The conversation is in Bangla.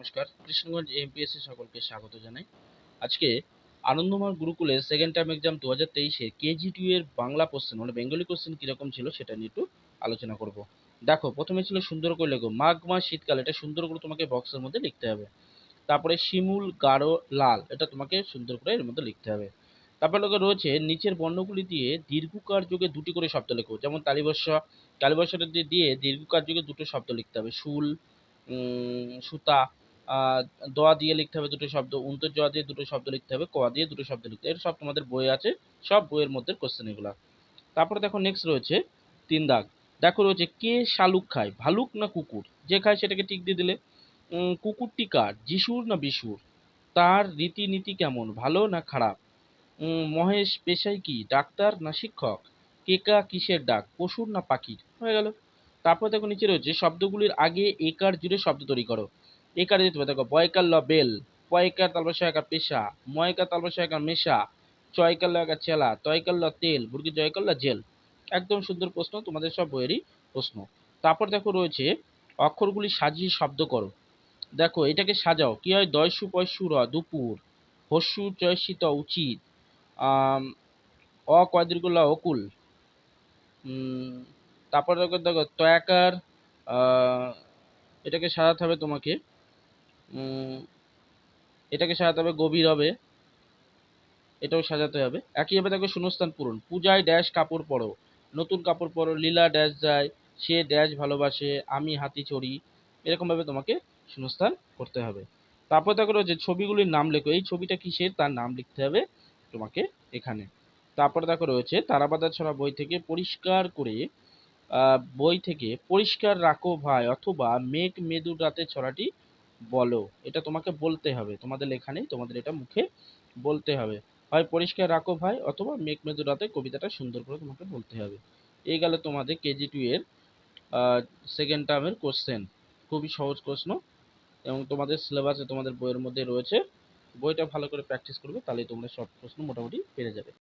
নমস্কার। কৃষ্ণগঞ্জ এমপিএসসি সকলকে স্বাগত জানাই। আজকে আনন্দময় গুরুকুলে সেকেন্ড টার্ম এক্সাম দু হাজার তেইশে কেজি টু এর বাংলা কোশ্চেন মানে বেঙ্গলি কোশ্চেন কীরকম ছিল সেটা নিয়ে একটু আলোচনা করব। দেখো, প্রথমে ছিল সুন্দর করে লেখো, মাঘ মাস শীতকাল এটা সুন্দর করে তোমাকে বক্সের মধ্যে লিখতে হবে। তারপরে শিমুল, গাঢ়, লাল, এটা তোমাকে সুন্দর করে এর মধ্যে লিখতে হবে। তারপরে লোকে রয়েছে, নিচের বর্ণগুলি দিয়ে দীর্ঘকার যুগে দুটি করে শব্দ লেখো যেমন তালিবর্ষ তালিবর্ষটা দিয়ে দীর্ঘকার যুগে দুটো শব্দ লিখতে হবে। শুল সুতা দোয়া দিয়ে লিখতে হবে দুটো শব্দ উন্তর জোয়া দিয়ে দুটো শব্দ লিখতে হবে, কোয়া দিয়ে দুটো শব্দ লিখতে হবে। সব তোমাদের বই আছে, সব বইয়ের মধ্যে কোশ্চেন এগুলা। তারপরে দেখো নেক্সট রয়েছে তিন দাগ। দেখো রয়েছে কে শালুক খায়, ভালুক না কুকুর? যে খায় সেটাকে টিক দিয়ে দিলে। কুকুরটি কার? যিশুর না বিশুর? তার রীতিনীতি কেমন, ভালো না খারাপ? মহেশ পেশায় কি, ডাক্তার না শিক্ষক? কেকা কিসের ডাক, পশুর না পাখির? হয়ে গেল। তারপর দেখো নিচে রয়েছে, শব্দগুলির আগে, একার জুড়ে শব্দ তৈরি করো। একার দিতে হবে। দেখো বয়কার ল বেল পয়কার তালবা সহায়কার পেশা ময়কার তালবা সহায়কার মেশা চয়কার লাগার চেলা তয়কার ল তেল বুর্গি জয়কার ল জেল। একদম সুন্দর প্রশ্ন তোমাদের সব বইয়েরই প্রশ্ন। তারপর দেখো রয়েছে অক্ষরগুলি সাজিয়ে শব্দ করো। দেখো এটাকে সাজাও। কি হয়? দয়সু পয়সু র দুপুর। হস্যু চয়সিত উচিত। আম, অ কয়দীর্ঘ ল অকুল। তারপর দেখো দেখো তয়াকার এটাকে সাজাতে হবে তোমাকে। এটাকে সাজাতে হবে, গভীর হবে। এটাও সাজাতে হবে। একইভাবে দেখো শূন্যস্থান পূরণ। পূজায় ড্যাশ কাপড় পরো। নতুন কাপড় পরো, লীলা ড্যাশ যায়, সে ড্যাশ ভালোবাসে, আমি হাতি চড়ি। এরকমভাবে তোমাকে শূন্যস্থান করতে হবে। তারপর দেখো যে ছবিগুলির নাম লেখো। এই ছবিটা কিসের? তার নাম লিখতে হবে তোমাকে এখানে। তারপর দেখো রয়েছে তারাবাদা ছড়া বই থেকে পরিষ্কার করে বই থেকে পরিষ্কার রাখো ভাই অথবা মেঘ মেদু রাতে ছড়াটি বলো। এটা তোমাকে বলতে হবে। তোমাদের লেখা নেই তোমাদের এটা মুখে বলতে হবে। হয় পরিষ্কার রাখো ভাই, অথবা মেঘ মেদু রাতে কবিতাটা সুন্দর করে তোমাকে বলতে হবে। এই গেল তোমাদের কেজি টু এর সেকেন্ড টার্মের কোশ্চেন খুবই সহজ প্রশ্ন এবং তোমাদের সিলেবাসে তোমাদের বইয়ের মধ্যে রয়েছে। বইটা ভালো করে প্র্যাকটিস করবে তাহলে তোমরা সব প্রশ্ন মোটামুটি পেরে যাবে।